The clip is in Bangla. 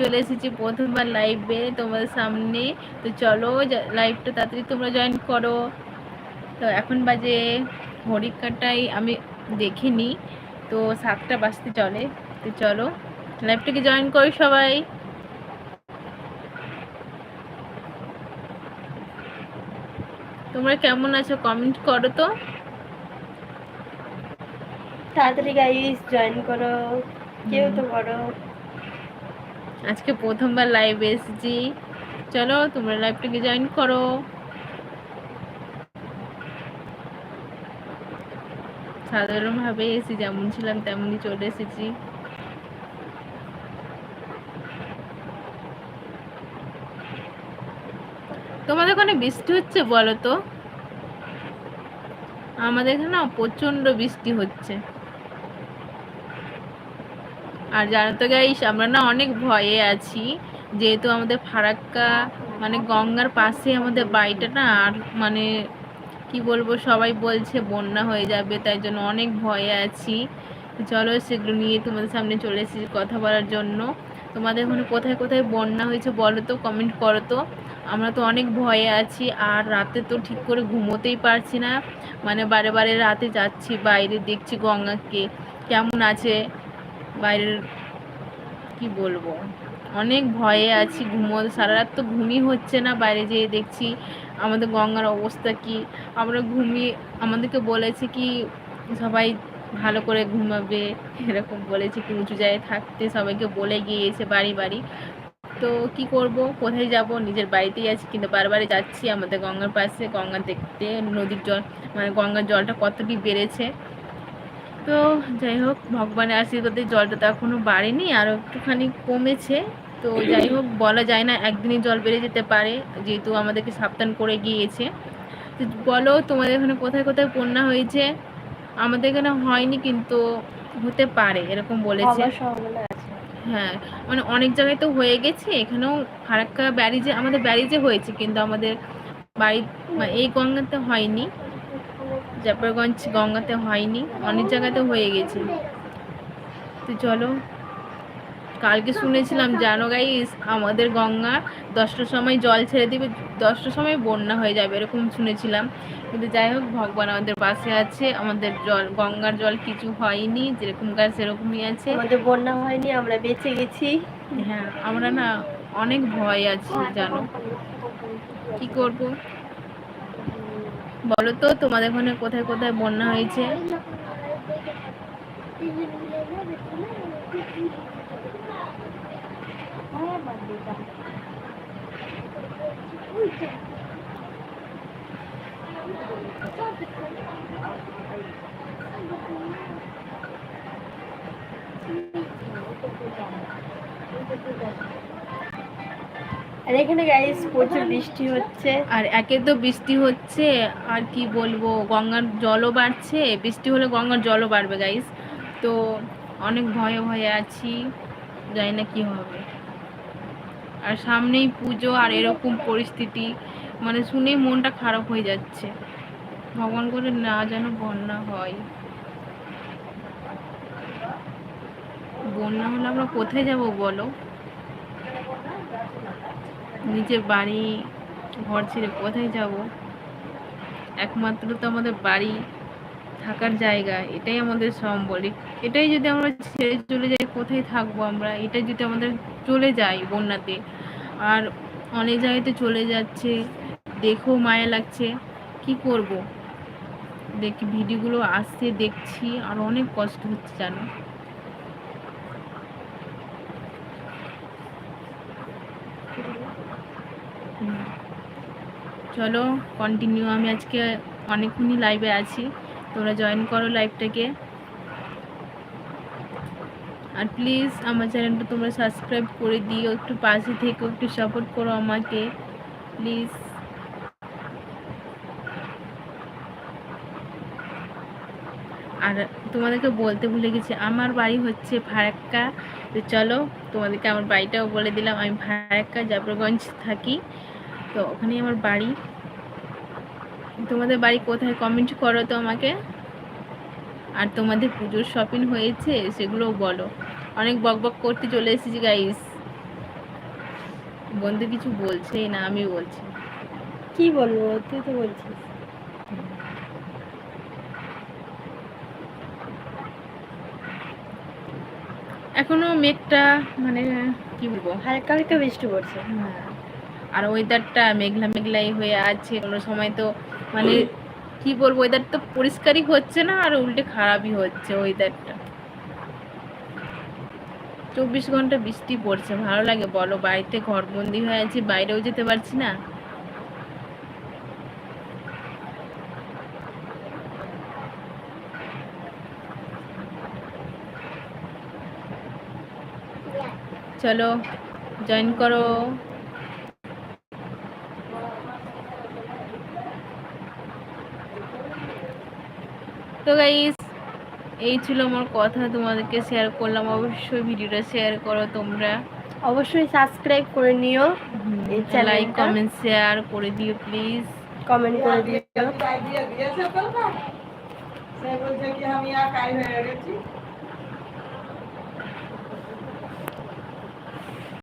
চলে এসেছি প্রথমবার লাইভে তোমাদের সামনে। তো চলো লাইভটা তাড়াতাড়ি তোমরা জয়েন করো। তো এখন বাজে ঘড়ির কাটাই আমি দেখিনি। তো সাতটা বাজতে চলে। তো চলো লাইভটাকে জয়েন করি সবাই। তোমরা কেমন আছো কমেন্ট করো তো। তাড়াতাড়ি গাইস জয়েন করো। কেউ তো করো আজকে প্রথমবার লাইভে এসেছি। চলো, তোমরা লাইভটাকে জয়েন করো। সাধারণভাবে এসি যেমন ছিলাম তেমনই চলে এসেছি। তোমাদের ওখানে বৃষ্টি হচ্ছে বলো তো? আমাদের এখানে না প্রচণ্ড বৃষ্টি হচ্ছে। আর জানো তো গাইস আমরা না অনেক ভয়ে আছি। যেহেতু আমাদের ফারাক্কা মানে গঙ্গার পাশে আমাদের বাড়িটা না, আর মানে কি বলব, সবাই বলছে বন্যা হয়ে যাবে, তাই জন্য অনেক ভয়ে আছি। চলো সেগুলো নিয়ে তোমাদের সামনে চলে এসেছি কথা বলার জন্য। তোমাদের ওখানে কোথায় কোথায় বন্যা হয়েছে বলো তো কমেন্ট করো তো। আমরা তো অনেক ভয়ে আছি, আর রাতে তো ঠিক করে ঘুমোতেই পারছি না। মানে বারে বারে রাতে যাচ্ছি, বাইরে দেখছি গঙ্গাকে। কেমন আছে? বাইরের কি বলব? অনেক ভয়ে আছি ঘুমো সারা রাত তো ঘুমই হচ্ছে না বাইরে যেয়ে দেখছি আমাদের গঙ্গার অবস্থা কি। আমরা ঘুমিয়ে, আমাদেরকে বলেছে কি সবাই ভালো করে ঘুমাবে, এরকম বলেছে কি উঁচু জায়গায় থাকতে সবাইকে বলে গিয়েছে বাড়ি বাড়ি। তো কি করব? কোথায় যাব? নিজের বাড়িতেই আছি, কিন্তু বারবারে যাচ্ছি আমাদের গঙ্গার পাশে, গঙ্গা দেখতে, নদীর জল মানে গঙ্গার জলটা কতটি বেড়েছে। তো যাই হোক ভগবানের আশীর্বাদে জলটা তো এখনও বাড়েনি আরও একটুখানি কমেছে। তো যাই হোক বলা যায় না একদিনই জল বেড়ে যেতে পারে যেহেতু আমাদেরকে সাবধান করে গিয়েছে। তো বলো তোমাদের এখানে কোথায় কোথায় বন্যা হয়েছে? আমাদের এখানে হয়নি কিন্তু হতে পারে এরকম বলেছে। হ্যাঁ মানে অনেক জায়গায় তো হয়ে গেছে এখানেও ফারাক্কা ব্যারিজে আমাদের ব্যারিজে হয়েছে কিন্তু আমাদের বাড়ি এই গঙ্গাতে হয়নি। জাফরগঞ্জ গঙ্গাতে হয়নি অনেক জায়গাতে হয়ে গেছে। তো চলো কালকে শুনেছিলাম জানো গাইস আমাদের গঙ্গা দশটার সময় জল ছেড়ে দিবে দশটার সময় বন্যা হয়ে যাবে এরকম শুনেছিলাম। কিন্তু যাই হোক ভগবান আমাদের পাশে আছে আমাদের জল গঙ্গার জল কিছু হয়নি যেরকম গাছ সেরকমই আছে। আমাদের বন্যা হয়নি আমরা বেঁচে গেছি। হ্যাঁ আমরা না অনেক ভয় আছি জানো। কি করব? বলো তো তোমাদের ওখানে কোথায় কোথায় বন্যা হয়েছে? আর এখানে গাইস প্রচুর বৃষ্টি হচ্ছে। আর একে তো বৃষ্টি হচ্ছে, আর কি বলব, গঙ্গার জলও বাড়ছে। বৃষ্টি হলে গঙ্গার জলও বাড়বে গাইস তো অনেক ভয়ে ভয়ে আছি, জানি না কি হবে। আর সামনেই পুজো আর এরকম পরিস্থিতি মানে শুনেই মনটা খারাপ হয়ে যাচ্ছে। ভগবান করে না যেন বন্যা হয়। বন্যা হলে আমরা কোথায় যাব বলো? নিজের বাড়ি, ঘর ছেড়ে কোথায় যাব? একমাত্র তো আমাদের বাড়ি থাকার জায়গা, এটাই আমাদের সম্বল। এটাই যদি আমরা ছেড়ে চলে যাই, কোথায় থাকব আমরা? এটাই যদি আমাদের চলে যাই বন্যাতে। আর অনেক জায়গাতে চলে যাচ্ছে, দেখেও মায়া লাগছে। কি করব? দেখি, ভিডিওগুলো আসছে, দেখছি, আর অনেক কষ্ট হচ্ছে, জানো? চলো কন্টিনিউ আমি আজকে অনেকক্ষণই লাইভে আছি। তোমরা জয়েন করো লাইভটাকে আর প্লিজ আমার চ্যানেলটা তোমরা সাবস্ক্রাইব করে দিও, একটু পাশে থেকে একটু সাপোর্ট করো আমাকে। প্লিজ আর তোমাদেরকে বলতে ভুলে গেছি, আমার বাড়ি হচ্ছে ফারাক্কা। তো চলো, তোমাদেরকে আমার বাড়িটাও বলে দিলাম, আমি ফারাক্কা, জাফরগঞ্জ থাকি। তো ওখানেই আমার বাড়ি। তোমাদের বাড়ি কোথায় কমেন্ট করো তো আমাকে। আর তোমাদের পুজোর শপিং হয়েছে সেগুলোও বলো। অনেক বক বক করতে চলে এসেছি গাইস বন্ধু কিছু বলছেই না আমি বলছি। কি বলব? তুই তো বলছিস। এখনও মেঘটা মানে কি বলব? হালকা হালকা বৃষ্টি পড়ছে। হ্যাঁ। আর ওয়েদারটা মেঘলা মেঘলাই হয়ে আছে। কোনো সময় তো মানে কি বলব ওয়েদার তো পরিষ্কারই হচ্ছে না আর উল্টে খারাপই হচ্ছে ওয়েদারটা চব্বিশ ঘণ্টা বৃষ্টি পড়ছে, ভালো লাগে বলো? বাড়িতে ঘরবন্দি হয়ে আছি, বাইরেও যেতে পারছি না। চলো জয়েন করো। তো গাইস এই ছিল আমার কথা তোমাদেরকে শেয়ার করলাম। অবশ্যই ভিডিওটা শেয়ার করো তোমরা। অবশ্যই সাবস্ক্রাইব করে নিও। লাইক কমেন্ট শেয়ার করে দিও প্লিজ কমেন্ট করে দিও।